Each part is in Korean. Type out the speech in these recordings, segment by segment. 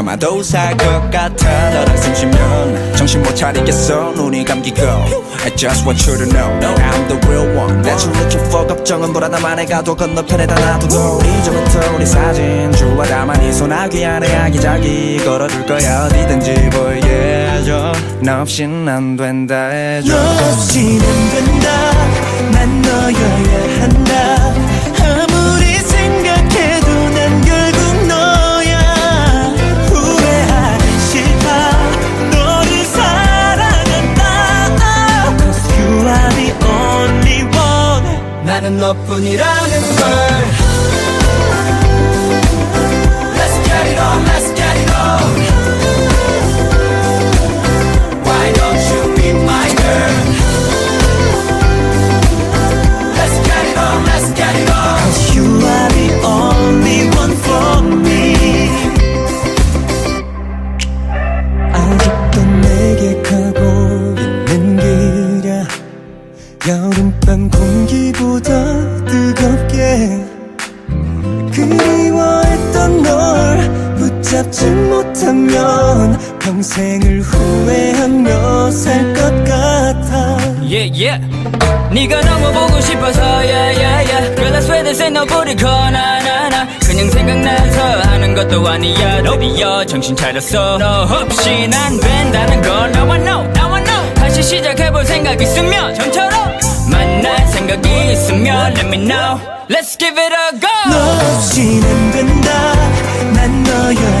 아 아마도 살것 같아. 너랑 숨 쉬면 정신 못 차리겠어. 눈이 감기고. I just want you to know I'm the real one. That you're looking for. 걱정은 불안함만 해가도 건너편에다 놔두고 이제부터 우리 사진 주와 다만이 소나기 안에 아기자기 걸어둘 거야. 어디든지 보이게 해줘. 너 없인 안 된다 해줘. 너 없이는 된다 너뿐이라 네가 너무 보고 싶어서 yeah, yeah, yeah. Girl, I swear this ain't nobody call 나, 나, 나. 그냥 생각나서 하는 것도 아니야 드디어 정신 차렸어 너 없이 난 된다는 걸 know, now I know 다시 시작해볼 생각 있으면 전처럼 만날 생각이 있으면 Let me know Let's give it a go 너 없이는 된다 난 너여야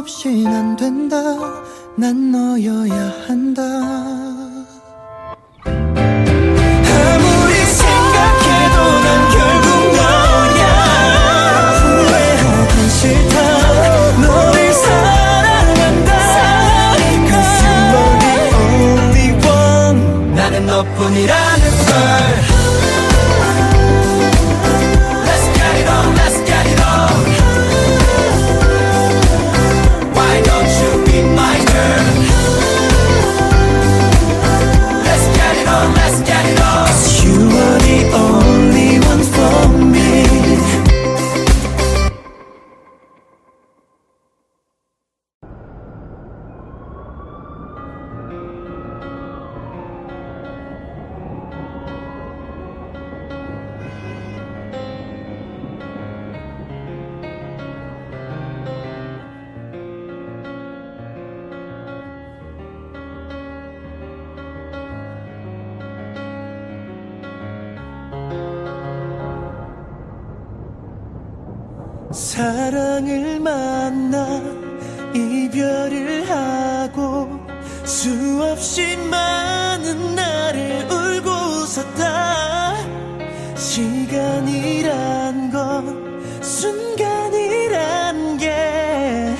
없인 안 된다. 난 너여야 한다. 아무리 생각해도 난 결국 너야. 후회하기 싫다. 너를 사랑한다. Cause you are 나는 너뿐이라 사랑을 만나 이별을 하고 수없이 많은 날을 울고 웃었다 시간이란 건 순간이란 게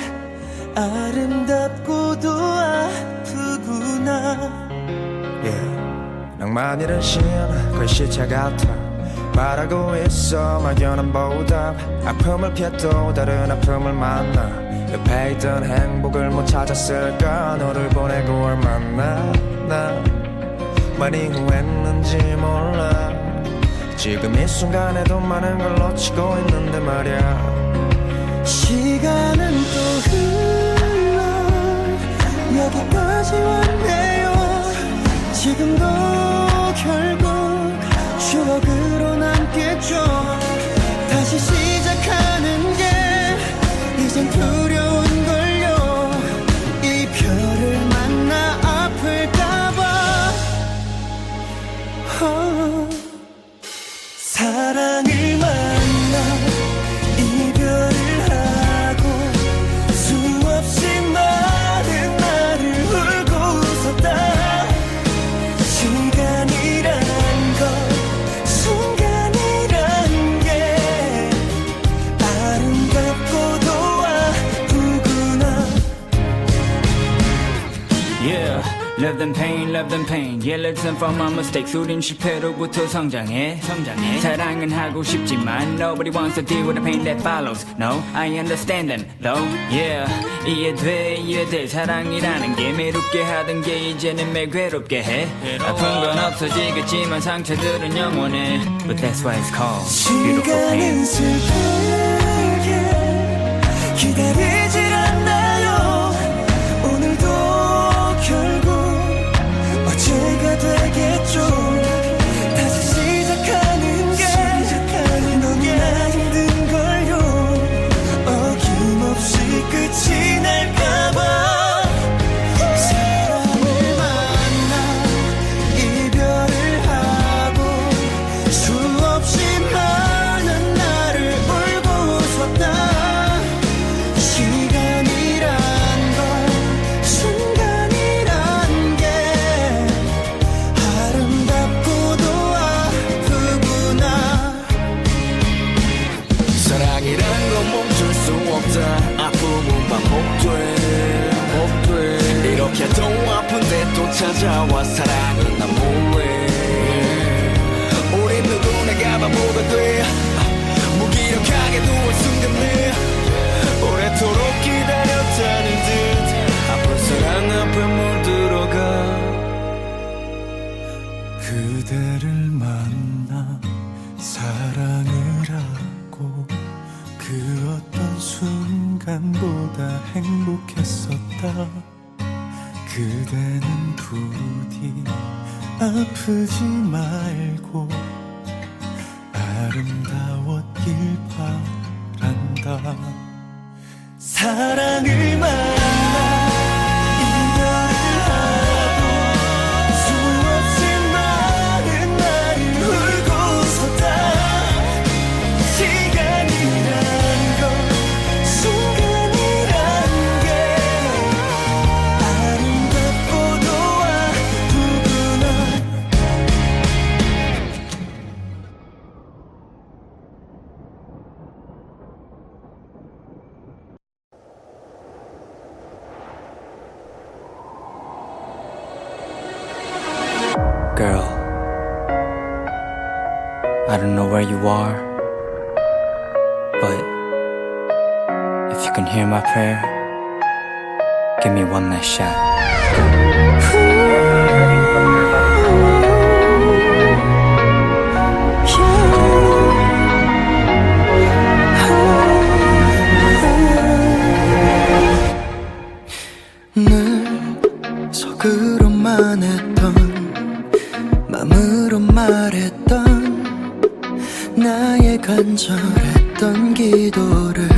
아름답고도 아프구나 yeah. 낭만이란 신 글씨체 같아 말하고 있어. 막연한 보답. 아픔을 피해도 다른 아픔을 만나. 옆에 있던 행복을 못 찾았을까? 너를 보내고 얼마나. 나 많이 후회했는지 몰라. 지금 이 순간에도 많은 걸 놓치고 있는데 말야 them pain Yeah, let's learn from our mistakes 우린 실패로부터 성장해 성장해 사랑은 하고 싶지만 Nobody wants to deal with the pain that follows No, I understand them though Yeah, 이해돼 이해돼 사랑이라는 게 매롭게 하던 게 이제는 매 괴롭게 해 아픈 건 없어지겠지만 상처들은 영원해 But that's why it's called beautiful pain 시간은 슬프게 기다리 또 찾아와 사랑은 난 뭐해 우린 누구나 바보가 돼? 무기력하게 누워 숨겼네. 오래도록 기다렸다는 듯 아픈 사랑 앞에 물들어가 그대를 만나 사랑을 하고 그 어떤 순간보다 행복했었다 그대는 부디 아프지 말고 아름다웠길 바란다. 사랑을 만 you can hear my prayer, give me one last shot. 늘 속으로만 했던 맘으로 말했던 나의 간절했던 기도를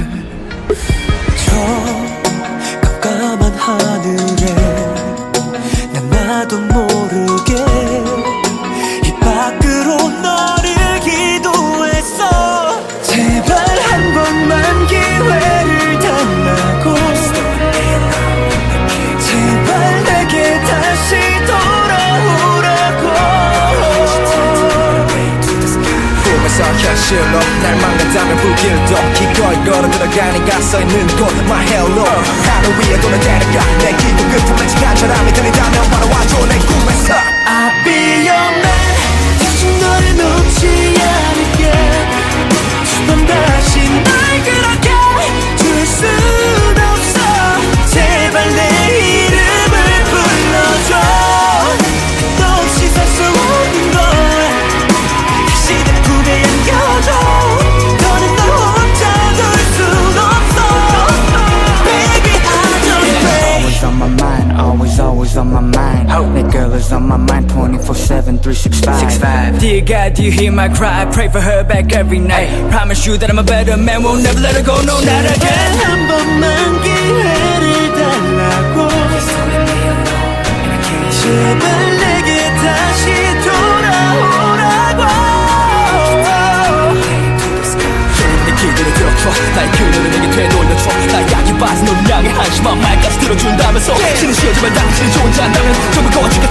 실로 날 만난다면 불길도 기꺼이 걸어 들어가니까 써있는 곳 My hello 하늘 위에 데려가 내 기분 끝에 마치 간절함이 들린다면 바라와줘 내 꿈에서. I'll be 24-7, 365 65. Dear God, do you hear my cry? I pray for her back every night Promise you that I'm a better man Won't never let her go, no, not again 한 번만 기회를 달라고 제발 내게 다시 돌아오라고 내 기도를 들어줘 나의 그늘을 내게 되돌려줘 나의 약이 빠진 눈 향해 한심한 말까지 들어준다면서 신은 쉬어지만 당신이 좋은지 안다면 전부 거짓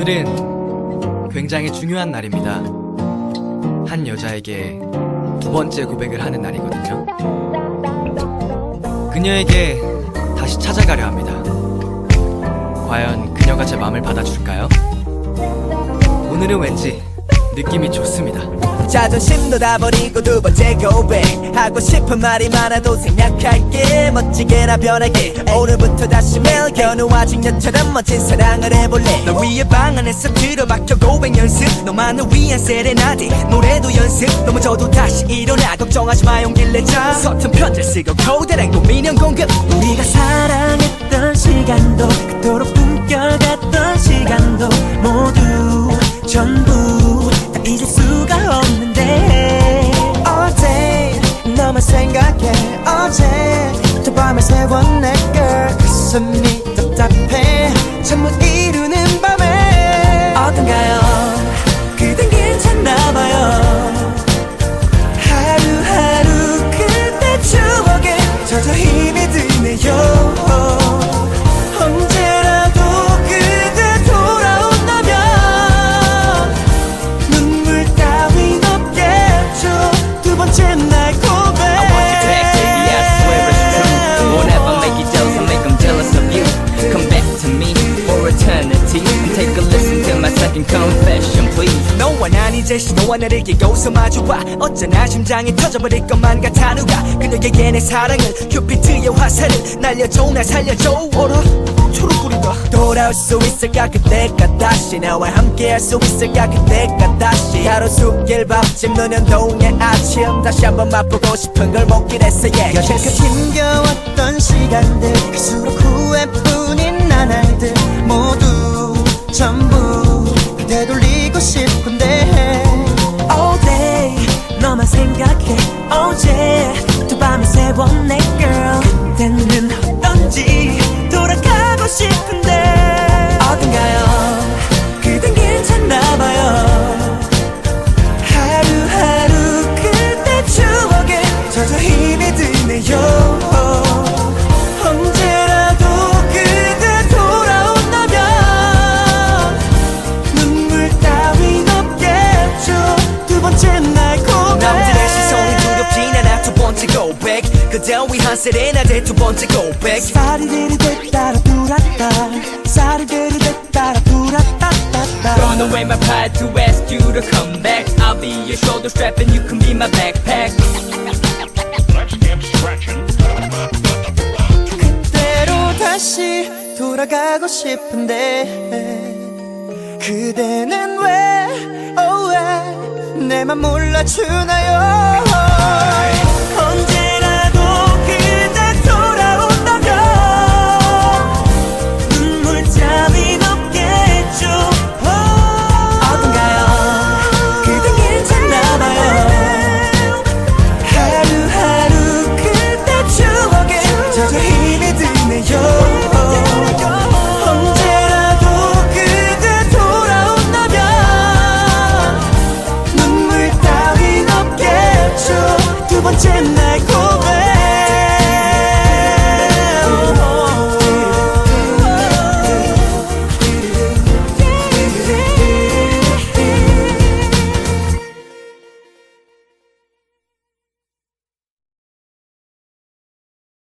오늘은 굉장히 중요한 날입니다. 한 여자에게 두 번째 고백을 하는 날이거든요. 그녀에게 다시 찾아가려 합니다. 과연 그녀가 제 마음을 받아줄까요? 오늘은 왠지 느낌이 좋습니다. 자존심도 다 버리고 두 번째 고백 하고 싶은 말이 많아도 생략할게. 멋지게나 변할게. 오늘부터 다시 매일 견우와진 여처럼 멋진 사랑을 해볼래. 널 위해 방 안에서 들어박혀 고백 연습. 너만을 위한 세레나데 노래도 연습. 넘어져도 다시 일어나. 걱정하지 마 용기를 내자. 서툰 편지를 쓰고 고대랑 고민형 공급. 우리가 사랑했던 시간도 그토록 꿈결같던 시간도 모두 전부 다 잊을 수가 All 너만 생각해. 어제 저 밤을 새워 내걸. 가슴이 답답해. 잠못이 이제 신호와 나를 끼고서 마주봐 어쩌나 심장이 터져버릴 것만 같아. 누가 그녀에게 내 사랑을 큐피트의 화살을 날려줘 날 살려줘. 어라? 초록불이다 돌아올 수 있을까? 그때가 다시 나와 함께 할 수 있을까? 그때가 다시 가로수길 밥집 노년 동의 아침. 다시 한번 맛보고 싶은 걸 먹긴 했어 yeah. 여태껏 힘겨웠던 시간들 갈수록 후회뿐인 나날들 모두 전부 되돌리 고 싶은데. All day 너만 생각해. 어제 두 밤을 내 girl. 그때는 어떤지 돌아가고 싶은 그대 위한 세레나데 두 번째 고백 사리데리데 따라 뚜라따 사리데리데 따라 뚜라따따따 Throwing away my pride to ask you to come back I'll be your shoulder strap and you can be my backpack Let's get scratching. 그때로 다시 돌아가고 싶은데 그대는 왜, oh 왜, 내맘 몰라주나요